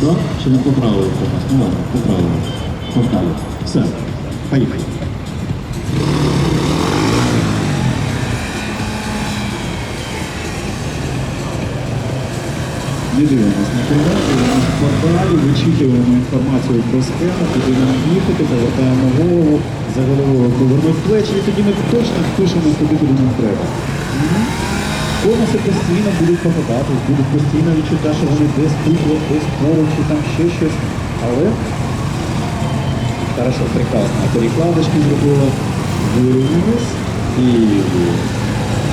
Да? Чи не поправили комусь? Ну ладно, поправили. Погнали. Все. Поїхали. Не дивимось на передачу, у нас в кварталі, вичікуємо інформацію про схему, куди нам їхати, повертаємо голову, за головою повернуть плечі, і тоді ми точно впишемо куди нам треба. Конуси постійно будуть попадати, будуть постійно відчуття, що вони десь тут, десь поруч, чи там ще щось. Але хорошо, прекрасно. Перекладочки зробила, вирівнялись і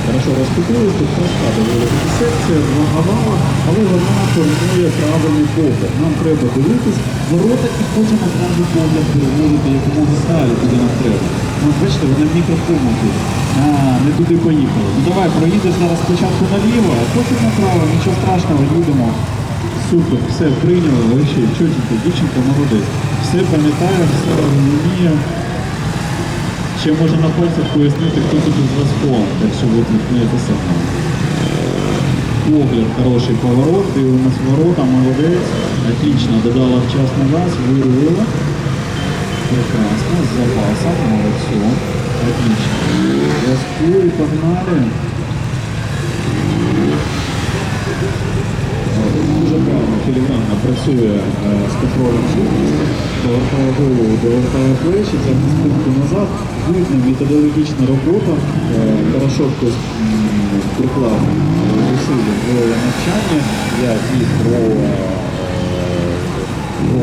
хорошо розкупили, тут проста доволі секція, вагова, але вона формує правильний погляд. Нам треба дивитись ворота і потім одразу погляд переводити якомога далі, куди нам треба. Ну, бачите, вона мікрофону тут. А, не туди поїхали. Ну давай, проїдеш зараз спочатку наліво, а потім направо, нічого страшного, їдемо. Супер, все прийняли, вообще чотенько, дівчинка молодець. Все пам'ятає, все розуміє. Ще може на пальцях пояснити, хто тут із вас хто, якщо ви не саме. Погляд, хороший поворот, дивимось ворота, молодець. Отлично, додала вчасно газ, вирвала. Прекрасно, с запасом, молодцом. Отлично. Зв'язку і погнали. Дуже правильно, філігранно працює е, з контролем швидкості, повертає голову, довертає плечі, тягне спинку назад. Видно, методологічна робота. Е, хтось приклав е, зусилля в навчання. Я і про, е, про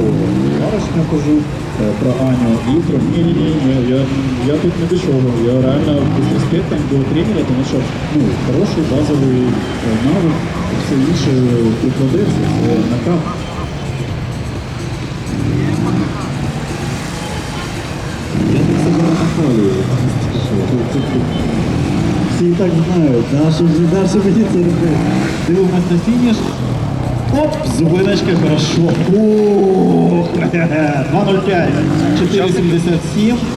барышню кажу, е, про Аню і про ні, ні, ні, ні, я, я тут не до. Я реально з респектом до тренера, тому що ну, хороший базовий е, навик, все інше прикладеться, це накат. Я так себе нахвалюю. Всі і так знають, да, що вже далі мені це робити. Дивимось на фініш. Оп, зупиночка, хорошо. Ох, 2.05, 4.77.